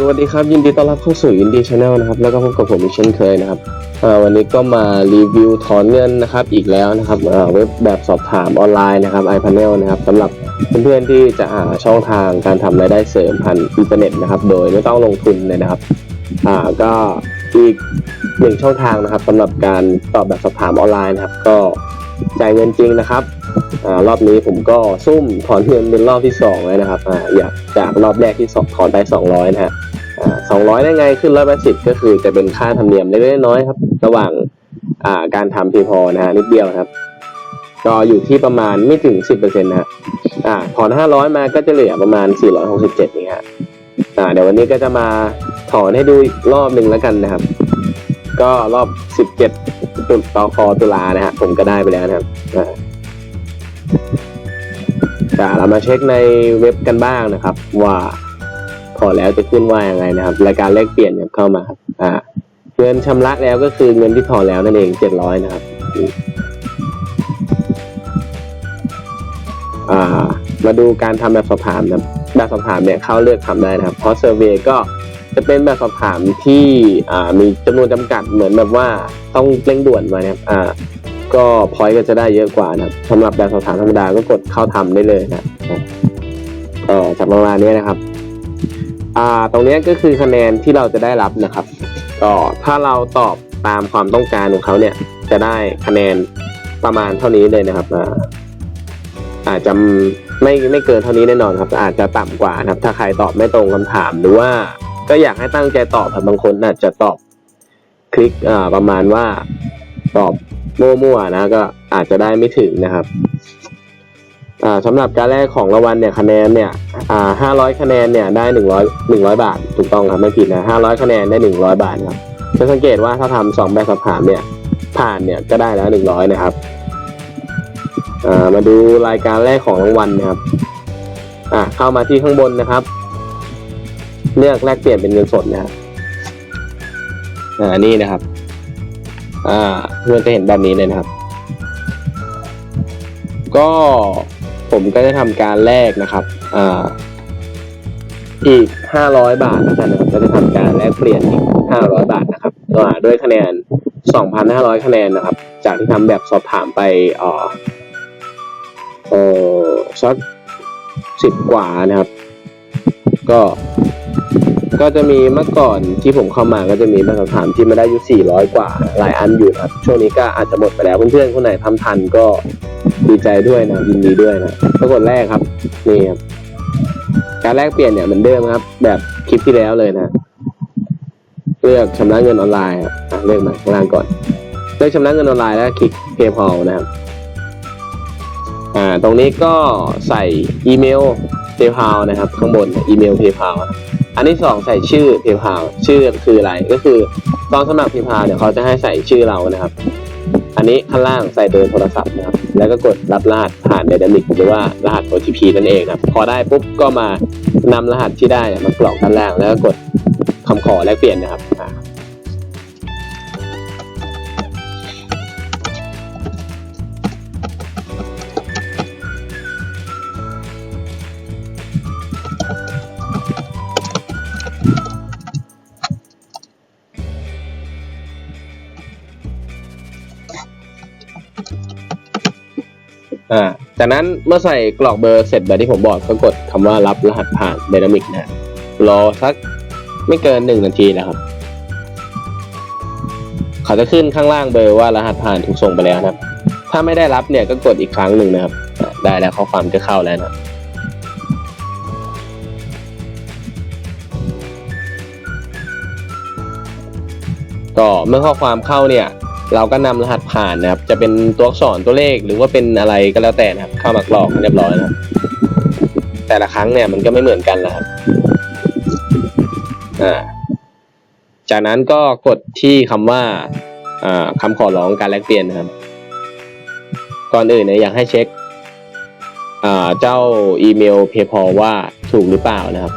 สวัสดีครับ ยินดีต้อนรับเข้าสู่ยินดีชาแนลนะครับ แล้วก็พบกับผมอีกเช่นเคยนะครับวันนี้ก็มารีวิวถอนเงินนะครับอีกแล้วนะครับเว็บแบบสอบถามออนไลน์นะครับ iPanel นะครับสำหรับเพื่อนๆที่จะหาช่องทางการทำรายได้เสริมผ่านอินเทอร์เน็ตนะครับ โดยไม่ต้องลงทุนเลยนะครับอ่าก็อีกหนึ่งช่องทางนะครับสำหรับการตอบแบบสอบถามออนไลน์นะครับ ก็จ่ายเงินจริงนะครับอรอบนี้ผมก็ซุ่มถอนเงินเป็นรอบที่สองเลยนะครับออยากจากรอบแรกที่สองถอนไปสองร้อยนะฮะ สองร้อยได้ไงขึ้นร้อยแปดสิบก็คือจะเป็นค่าธรรมเนียมเล็กๆน้อยๆครับ ระหว่างอ่าการทำพีพอนะฮะนิดเดียวครับก็อยู่ที่ประมาณไม่ถึงสิบเปอร์เซ็นต์นะฮะอ่าถอนห้าร้อยมาก็จะเหลือประมาณสี่ร้อยหกสิบเจ็ดนี่ฮะอ่าเดี๋ยววันนี้ก็จะมาถอนให้ดูอีกรอบหนึ่งแล้วกันนะครับ ก็รอบสิบเจ็ดตุลาคอตุลานะฮะผมก็ได้ไปแล้วนะครับอ่าเรามาเช็คในเว็บกันบ้างนะครับว่า พอแล้วจะขึ้นว่ายังไงนะครับรายการแลกเปลี่ยนเนี่ยเข้ามาครับอ่าเงินชำระแล้วก็คือเงินที่ถอนแล้วนั่นเองเจ็ดร้อยนะครับอ่ามาดูการทำแบบสอบถามนะแบบสอบถามเนี่ยเข้าเลือกทำได้นะครับเพราะเซอร์เวก็จะเป็นแบบสอบถามที่อ่ามีจำนวนจำกัดเหมือนแบบว่าต้องเร่งด่วนมานะครับอ่าก็พอยต์ก็จะได้เยอะกว่านะครับสำหรับแบบสอบถามธรรมดาก็กดเข้าทำได้เลยนะก็จากประมาณนี้นะครับ อ่าตรงนี้ก็คือคะแนนที่เราจะได้รับนะครับก็ถ้าเราตอบตามความต้องการของเขาเนี่ย จะได้คะแนนประมาณเท่านี้เลยนะครับอ่าอาจจะไม่ไม่เกินเท่านี้แน่นอนครับ อาจจะต่ำกว่านะครับ ถ้าใครตอบไม่ตรงคำถามหรือว่า ก็อยากให้ตั้งใจตอบครับบางคนอาจจะตอบคลิกอ่าประมาณว่าตอบมั่วๆนะ ก็อาจจะได้ไม่ถึงนะครับ สำหรับการแรกของรางวัลเนี่ยคะแนนเนี่ยอ่าห้าร้อยคะแนนเนี่ยได้หนึ่งร้อยหนึ่งร้อยบาท ถูกต้องครับไม่ผิดนะห้าร้อยคะแนนได้หนึ่งร้อยบาทครับจะสังเกตว่าถ้าทำสองแบบสอบถามเนี่ยผ่านเนี่ยก็ได้แล้วหนึ่งร้อยนะครับอ่ามาดูรายการแรกของรางวัลนะครับอ่าเข้ามาที่ข้างบนนะครับ เลือกแลกเปลี่ยนเป็นเงินสดนะครับอ่านี่นะครับอ่าเพื่อนจะเห็นแบบนี้เลยนะครับ ก็ ผมก็จะทำการแลกนะครับอีกห้าร้อยบาทนะครับก็จะทำการแลกเปลี่ยนอีกห้าร้อยบาทนะครับก็ด้วยคะแนนสองพันห้าร้อยคะแนนนะครับ จากที่ทำแบบสอบถามไปเออเออสักสิบกว่านะครับ ก็ ก็จะมีเมื่อก่อนที่ผมเข้ามาก็จะมีแบบสอบถามที่มาได้อยู่ 400 กว่า หลายอันอยู่นะครับ ช่วงนี้ก็อาจจะหมดไปแล้วเพื่อนๆคนไหนทำทันก็ดีใจด้วยนะยินดีด้วยนะปรากฏแรกครับนี่ครับการแลกเปลี่ยนเนี่ยเหมือนเดิมครับ แบบคลิปที่แล้วเลยนะ เลือกชำระเงินออนไลน์ครับอะเลือกมาข้างล่างก่อนเลือกชำระเงินออนไลน์แล้วคลิก PayPal นะครับอ่าตรงนี้ก็ใส่อีเมล PayPal นะครับ ข้างบนอีเมล PayPal นะ อันที่สองใส่ชื่อพีพาวชื่อคืออะไรก็คือตอนสมัครพีพาวเนี่ยเขาจะให้ใส่ชื่อเรานะครับ อันนี้ข้างล่างใส่เบอร์โทรศัพท์นะครับ แล้วก็กดรับรหัสผ่านเดนามิกหรือว่ารหัส OTP นั่นเองนะครับ พอได้ปุ๊บก็มานำรหัสที่ได้มากรอกด้านล่าง แล้วก็กดคำขอแลกเปลี่ยนนะครับ อ่าจากนั้นเมื่อใส่กรอกเบอร์เสร็จแบบที่ผมบอกก็กดคำว่ารับรหัสผ่าน Dynamic นะรอสักไม่เกินหนึ่งนาทีนะครับ เขาจะขึ้นข้างล่างเบอร์ว่ารหัสผ่านถูกส่งไปแล้วนะครับ ถ้าไม่ได้รับเนี่ยก็กดอีกครั้งหนึ่งนะครับ ได้แล้วข้อความจะเข้าแล้วนะก็เมื่อข้อความเข้าเนี่ย เราก็นำรหัสผ่านนะครับ จะเป็นตัวอักษรตัวเลขหรือว่าเป็นอะไรก็แล้วแต่นะครับ เข้ามากรอกเรียบร้อยนะครับ แต่ละครั้งเนี่ยมันก็ไม่เหมือนกันนะครับอ่าจากนั้นก็กดที่คำว่าอ่าคำขอร้องการแลกเปลี่ยนนะครับ ก่อนอื่นเนี่ยอยากให้เช็คเจ้าอีเมล PayPal ว่าถูกหรือเปล่านะครับ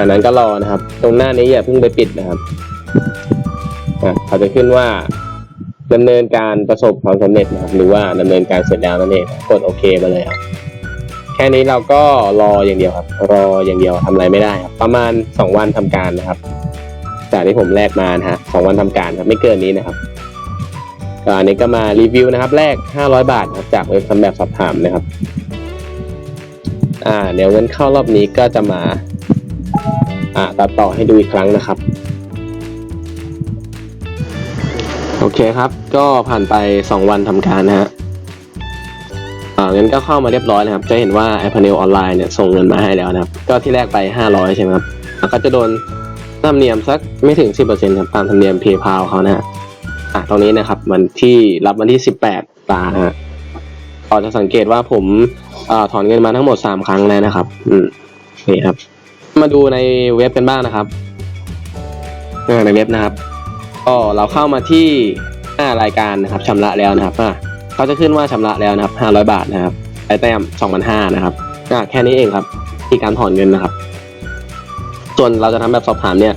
จากนั้นก็รอนะครับ ตรงหน้านี้อย่าเพิ่งไปปิดนะครับอะเขาจะขึ้นว่าดำเนินการประสบความสำเร็จนะครับ หรือว่าดำเนินการเสร็จแล้วนั่นเองกดโอเคมาเลยครับแค่นี้เราก็รออย่างเดียวครับ รออย่างเดียวทำอะไรไม่ได้ครับ ประมาณสองวันทำการนะครับ จากที่ผมแลกมานะฮะสองวันทำการครับไม่เกินนี้นะครับก็อันนี้ก็มารีวิวนะครับแลก500 บาทครับจากเว็บทำแบบสอบถามนะครับ อ่าเดี๋ยวเงินเข้ารอบนี้ก็จะมา อ่าตัดต่อให้ดูอีกครั้งนะครับ โอเคครับ ก็ผ่านไป 2 วันทำการนะฮะอ่าเงินก็เข้ามาเรียบร้อยนะครับ จะเห็นว่า i p a n e l ออนไลน์เนี่ยส่งเงินมาให้แล้วนะครับ ก็ที่แรกไป 500 ใช่ไหมครับแล้วก็จะโดนธรรมเนียมสักไม่ถึง 10%ครับตามธรรมเนียม PayPal เขานะฮะอะตรงนี้นะครับวันที่รับวันที่ 18 ตานะฮะพอจะสังเกตว่าผมอ่อถอนเงินมาทั้งหมด 3 ครั้งแล้วนะครับ อืมนี่ครับ มาดูในเว็บกันบ้างนะครับในเว็บนะครับ ก็เราเข้ามาที่หน้ารายการนะครับชำระแล้วนะครับอะเขาจะขึ้นว่าชำระแล้วนะครับ 500 บาทนะครับได้แต้ม2,500นะครับอะแค่นี้เองครับที่การถอนเงินนะครับ ส่วนเราจะทำแบบสอบถามเนี่ย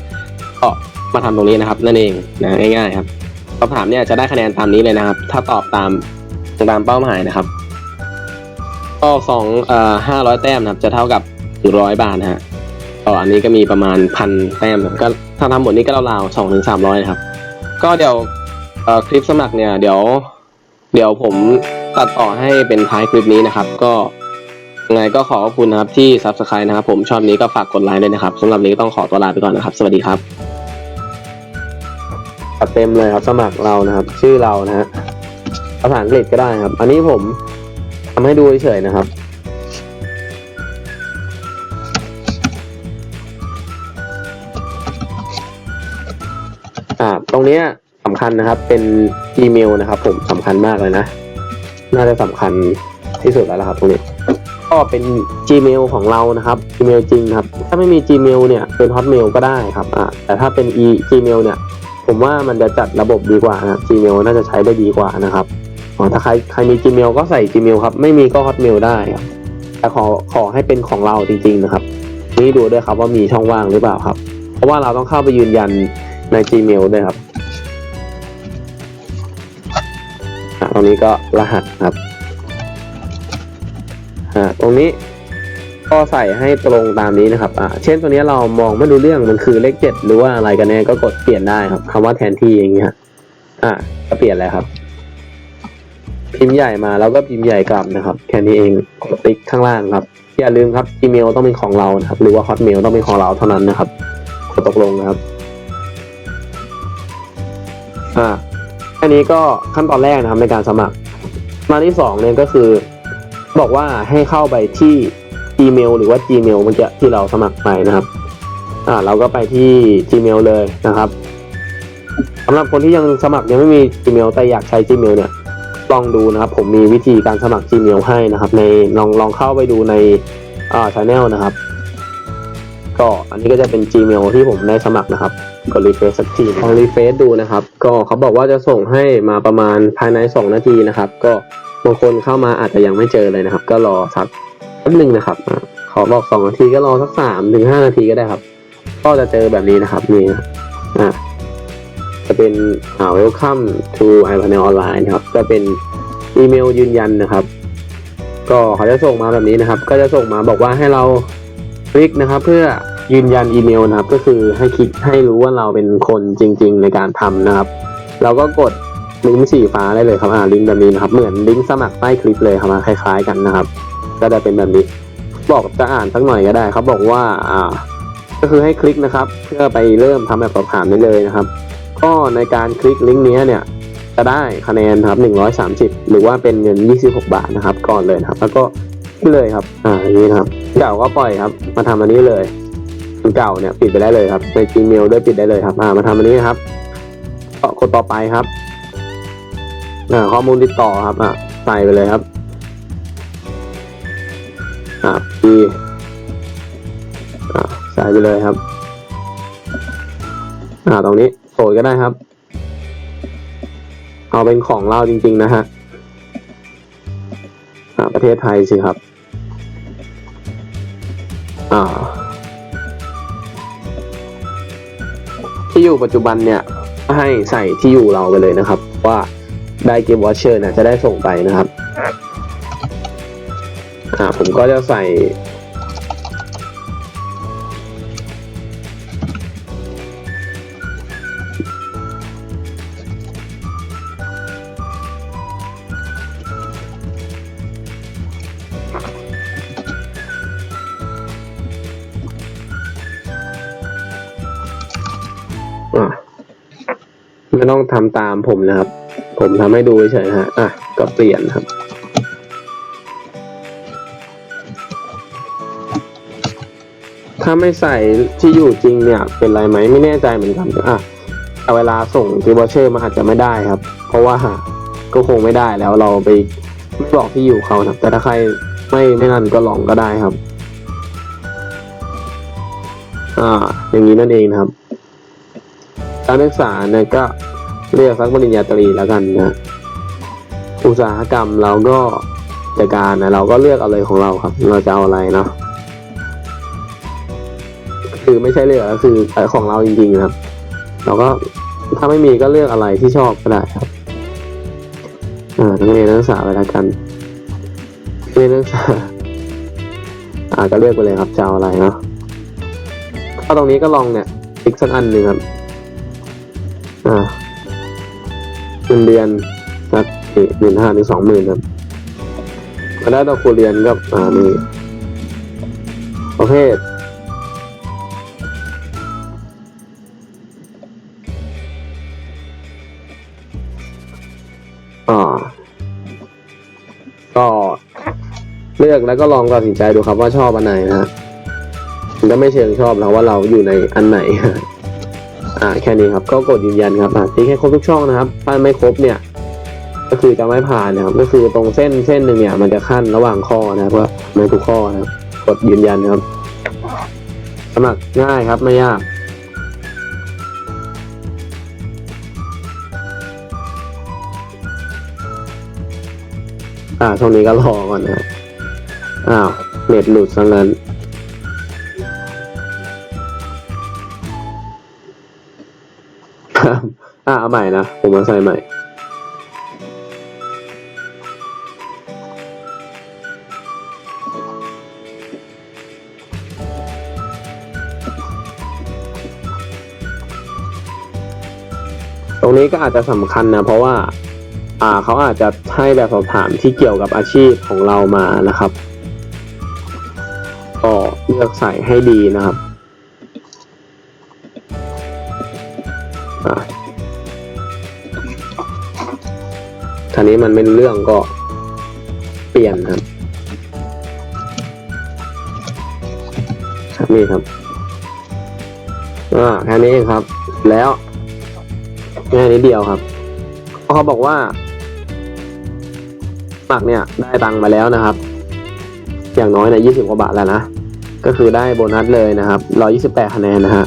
ก็มาทำตรงนี้นะครับ นั่นเองนะง่ายๆครับสอบถามเนี่ยจะได้คะแนนตามนี้เลยนะครับ ถ้าตอบตามตามเป้าหมายนะครับก็สองเอ่อห้าร้อยแต้มนะครับ จะเท่ากับหนึ่งร้อยบาทนะฮะ ก็อันนี้ก็มีประมาณพันแต้มก็ถ้าทำหมดนี้ก็ราวๆสองถึงสามร้อยครับ ก็เดี๋ยวคลิปสมัครเนี่ยเดี๋ยว เดี๋ยวผมตัดต่อให้เป็นท้ายคลิปนี้นะครับ ก็ยังไงก็ขอขอบคุณนะครับที่ subscribe นะครับ ผมชอบนี้ก็ฝากกดไลค์ด้วยนะครับสำหรับนี้ก็ต้องขอตัวลาไปก่อนนะครับ สวัสดีครับเต็มเลยครับสมัครเรานะครับ ชื่อเรานะฮะภาษาอังกฤษก็ได้ครับ อันนี้ผมทำให้ดูเฉยๆนะครับ รงเนี้ยสำคัญนะครับ เป็นอีเมลนะครับ ผมสำคัญมากเลยนะ น่าจะสำคัญที่สุดแล้วละครับตรงนี้ก็เป็น Gmail ของเรานะครับ Gmail จริงครับ ถ้าไม่มี Gmail เนี่ยเป็น Hotmail ก็ได้ครับอ่าแต่ถ้าเป็น e Gmail เนี่ย ผมว่ามันจะจัดระบบดีกว่านะครับ Gmail น่าจะใช้ได้ดีกว่านะครับอ๋อถ้าใครใครมี Gmail ก็ใส่ Gmail ครับ ไม่มีก็ Hotmail ได้ครับแต่ขอขอให้เป็นของเราจริง ๆนะครับ นี่ดูด้วยครับว่ามีช่องว่างหรือเปล่าครับ เพราะว่าเราต้องเข้าไปยืนยันใน Gmail ด้วยครับ รงนี้ก็รหัสครับอ่าตรงนี้ก็ใส่ให้ตรงตามนี้นะครับอ่าเช่นตัวนี้เรามองไม่รู้เรื่องมันคือเลขเจ็ดหรือว่าอะไรกันแน่ก็กดเปลี่ยนได้ครับคำว่าแทนที่อย่างเงี้ยอ่าก็เปลี่ยนแล้วครับ พิมพ์ใหญ่มาแล้วก็พิมพ์ใหญ่กลับนะครับ แค่นี้เองกดติ๊กข้างล่างครับ อย่าลืมครับ Gmail ต้องเป็นของเรานะครับ หรือว่า Hotmail ต้องเป็นของเราเท่านั้นนะครับกดตกลงนะครับ อ่า อันนี้ก็ขั้นตอนแรกนะครับในการสมัคร มาที่สองเนี่ยก็คือ บอกว่าให้เข้าไปที่ Gmail หรือว่า Gmail เมื่อกี้ที่เราสมัครไปนะครับ อ่า เราก็ไปที่ Gmail เลยนะครับสำหรับคนที่ยังสมัครยังไม่มี Gmail แต่อยากใช้ Gmail เนี่ยลองดูนะครับ ผมมีวิธีการสมัคร Gmail ให้นะครับ ในลองลองเข้าไปดูในอ่า channel นะครับ ก็อันนี้ก็จะเป็น Gmail ที่ผมได้สมัครนะครับ กดรีเฟซสักทีลองรีเฟซดูนะครับ ก็เขาบอกว่าจะส่งให้มาประมาณภายใน 2 นาทีนะครับ ก็บางคนเข้ามาอาจจะยังไม่เจอเลยนะครับ ก็รอสักแป๊บนึงนะครับอาขอบอกสองนาทีก็รอสักสามถึงห้านาทีก็ได้ครับ ก็จะเจอแบบนี้นะครับนี่นะอ่าจะเป็นอ่า welcome to iPanel online นะครับจะเป็นอีเมลยืนยันนะครับ ก็เขาจะส่งมาแบบนี้นะครับ ก็จะส่งมาบอกว่าให้เราคลิกนะครับ เพื่อ ยืนยันอีเมลนะครับ ก็คือให้คลิกให้รู้ว่าเราเป็นคนจริง ๆ ในการทำนะครับ เราก็กดลิงก์สีฟ้าได้เลยครับอ่าลิงก์แบบนี้นะครับเหมือนลิงก์สมัครใต้คลิปเลยครับคล้าย ๆ กันนะครับ ก็จะเป็นแบบนี้ บอกจะอ่านสักหน่อยก็ได้เขาบอกว่าอ่า ก็คือให้คลิกนะครับ เพื่อไปเริ่มทำแบบสอบถามได้เลยนะครับ ก็ในการคลิกลิงก์นี้เนี่ยจะได้คะแนนครับ 130 หรือว่าเป็นเงิน 26 บาทนะครับ ก่อนเลยนะครับ แล้วก็นี่เลยครับ อ่าอย่างนี้นครับเก่าก็ปล่อยครับ มาทำอันนี้เลย เก่าเนี่ยปิดไปได้เลยครับใน Gmail ด้วยปิดได้เลยครับ อ่ามาทำอันนี้นะครับก็กดต่อไปครับอ่าข้อมูลติดต่อครับอ่าใส่ไปเลยครับอ่าปีอ่าใส่ไปเลยครับอ่าตรงนี้โสดก็ได้ครับ เอาเป็นของเราจริง ๆ นะฮะอ่าประเทศไทยสิครับ อ่า ที่อยู่ปัจจุบันเนี่ยให้ใส่ที่อยู่เราไปเลยนะครับ ว่าได้เกมวอชเชอร์เนี่ยจะได้ส่งไปนะครับอ่าผมก็จะใส่ ไม่ต้องทำตามผมนะครับ ผมทำให้ดูเฉยๆนะฮะอะก็เปลี่ยนครับ ถ้าไม่ใส่ที่อยู่จริงเนี่ย เป็นไรไหมไม่แน่ใจเหมือนกันอะแต่เวลาส่งที่วอเชอร์มันอาจจะไม่ได้ครับ เพราะว่าก็คงไม่ได้แล้วเราไปไม่บอกที่อยู่เขานะครับ แต่ถ้าใครไม่ไม่นั่นก็ลองก็ได้ครับ อ่า อย่างนี้นั่นเองนะครับการศึกษาเนี่ยก็ เรียกสักปริญญาตรีแล้วกันนะอุตสาหกรรมเราก็จัดการนะเราก็เลือกเอาเลยของเราครับ เราจะเอาอะไรเนาะคือไม่ใช่เลือกคือของเราจริงๆนะครับ เราก็ถ้าไม่มีก็เลือกอะไรที่ชอบก็ได้ครับอ่านักเรียนนักศึกษาไปแล้วกันเรียนนักศึกษาอ่าก็เลือกไปเลยครับจะเอาอะไรเนาะก็ตรงนี้ก็ลองเนี่ยอีกสักอันหนึ่งครับอ่า เงินเดือนสักหมื่นห้าถึงสองหมื่นครับมาได้ตัวครูเรียนก็อ่านี่ประเภทอ่าก็เลือกแล้วก็ลองตัดสินใจดูครับว่าชอบอันไหนนะฮะมันก็ไม่เชิงชอบแล้วว่าเราอยู่ในอันไหน อ่าแค่นี้ครับก็กดยืนยันครับอ่าที่แค่ครบทุกช่องนะครับถ้าไม่ครบเนี่ย ก็คือจะไม่ผ่านนะครับ ก็คือตรงเส้นเส้นหนึ่งเนี่ย มันจะขั้นระหว่างข้อนะครับว่าในทุกข้อนะครับ กดยืนยันนะครับ สมัครง่ายครับไม่ยากอ่าช่วงนี้ก็รอก่อนนะครับอ้าวเน็ตหลุดซะงั้น อ่าเอาใหม่นะ ผมมาใส่ใหม่ ตรงนี้ก็อาจจะสำคัญนะ เพราะว่า อ่าเขาอาจจะให้แบบสอบถามที่เกี่ยวกับอาชีพของเรามานะครับ ก็เลือกใส่ให้ดีนะครับ อ่านี้มันไม่รู้เรื่องก็เปลี่ยนครับครับนี่ครับอ่าแค่นี้เองครับ แล้วง่ายนิดเดียวครับเขาบอกว่าสมัครเนี่ยได้ตังค์มาแล้วนะครับ อย่างน้อยเนี่ยยี่สิบกว่าบาทแล้วนะ ก็คือได้โบนัสเลยนะครับร้อยี่สิบแปดคะแนนนะฮะ